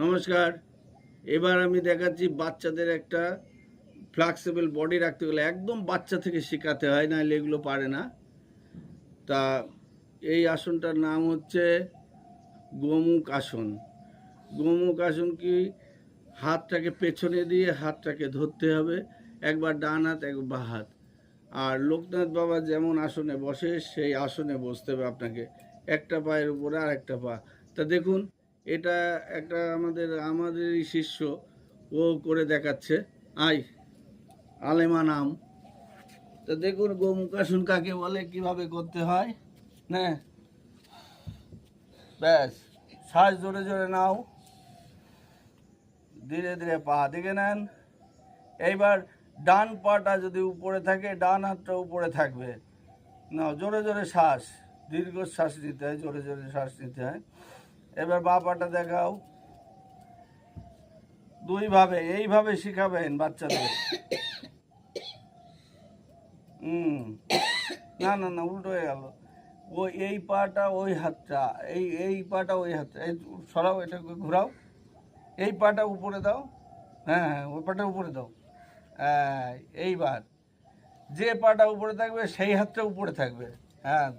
নমস্কার। এবার আমি দেখাচ্ছি বাচ্চাদের একটা ফ্লেক্সিবল বডি রাখতে গেলে একদম বাচ্চা থেকে শেখাতে হয়, নাহলে এগুলো পারে না। তা এই আসনটার নাম হচ্ছে গোমুখ আসন। গোমুখ আসন কি? হাতটাকে পেছনে দিয়ে হাতটাকে ধরতে হবে, একবার ডান হাত, একবার বাঁ হাত। আর লোকনাথ বাবা যেমন আসনে বসে, সেই আসনে বসতে হবে আপনাকে। একটা পায়ের উপরে আর একটা পা। তা দেখুন এটা একটা আমাদের, আমাদেরই শিষ্য ও করে দেখাচ্ছে। আই, আলেমা নাম। তা দেখুন গোমুখাসন কাকে বলে, কীভাবে করতে হয়, না। ব্যাস, শ্বাস জোরে জোরে নাও। ধীরে ধীরে পা দিকে নেন। এইবার ডান পাটা যদি উপরে থাকে, ডান হাতটা উপরে থাকবে। না জোরে জোরে শ্বাস। দীর্ঘ শ্বাস নিতে হয়, জোরে জোরে শ্বাস নিতে হয়। এবার বা পাটা দেখাও। দুইভাবে, এইভাবে শিখাবেন বাচ্চাদের। হুম। না না না, উল্টো হয়ে গেল। ও এই পাটা ওই হাতটা, এই এই পাটা ওই হাতটা, এই সরাও, এটাকে ঘোরাও। এই পাটা উপরে দাও। হ্যাঁ হ্যাঁ ওই পাটা উপরে দাও। হ্যাঁ এইবার। যে পাটা উপরে থাকবে, সেই হাতটা উপরে থাকবে। হ্যাঁ।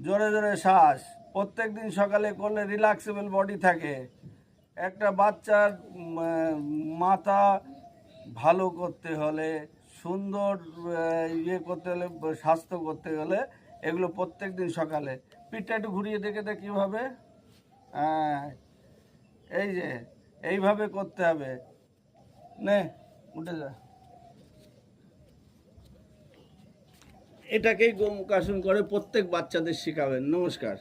জোরে জোরে শ্বাস। প্রত্যেক দিন সকালে করলে রিল্যাক্সেবল বডি থাকে। একটা বাচ্চার মাথা ভালো করতে হলে, সুন্দর ইয়ে করতে হলে, স্বাস্থ্য করতে হলে এগুলো প্রত্যেক দিন সকালে। পিঠটা একটু ঘুরিয়ে দেখে দেখ কীভাবে। হ্যাঁ এই যে, এইভাবে করতে হবে। নে, উঠে যা। এটাকেই গোমুখ আসন করে প্রত্যেক বাচ্চাদের শেখাবেন। নমস্কার।